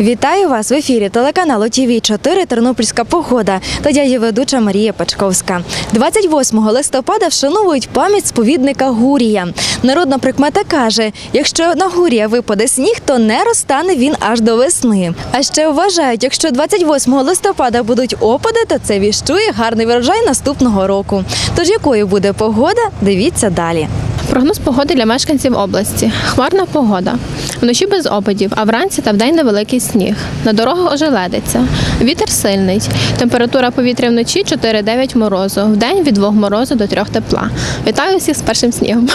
Вітаю вас в ефірі телеканалу ТВ 4 Тернопільська погода та я ведуча Марія Пачковська. 28 листопада вшановують пам'ять сповідника Гурія. Народна прикмета каже: якщо на Гурія випаде сніг, то не розтане він аж до весни. А ще вважають, якщо 28 листопада будуть опади, то це віщує гарний врожай наступного року. Тож якою буде погода? Дивіться далі. Прогноз погоди для мешканців області. Хмарна погода. Вночі без опадів, а вранці та вдень невеликий сніг. На дорогах ожеледиться. Вітер сильний. Температура повітря вночі 4-9 морозу. Вдень від 2 морозу до 3 тепла. Вітаю всіх з першим снігом.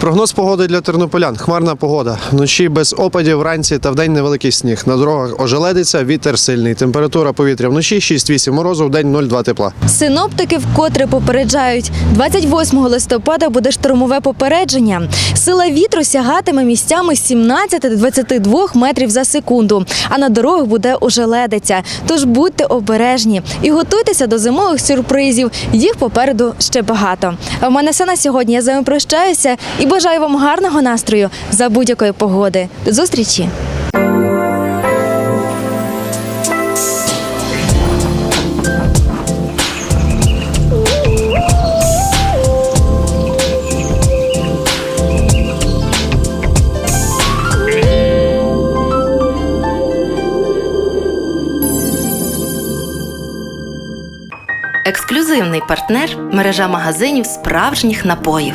Прогноз погоди для тернополян. Хмарна погода. Вночі без опадів, вранці та вдень невеликий сніг. На дорогах ожеледиться, вітер сильний. Температура повітря вночі 6-8 морозу, вдень 0,2 тепла. Синоптики вкотре попереджають, 28 листопада буде штормове попередження. Сила вітру сягатиме місцями з 17 до 22 метрів за секунду, а на дорогах буде ожеледиця. Тож будьте обережні і готуйтеся до зимових сюрпризів. Їх попереду ще багато. А в мене все на сьогодні. Я з вами прощаюся і бажаю вам гарного настрою за будь-якої погоди. До зустрічі! Ексклюзивний партнер мережа магазинів справжніх напоїв.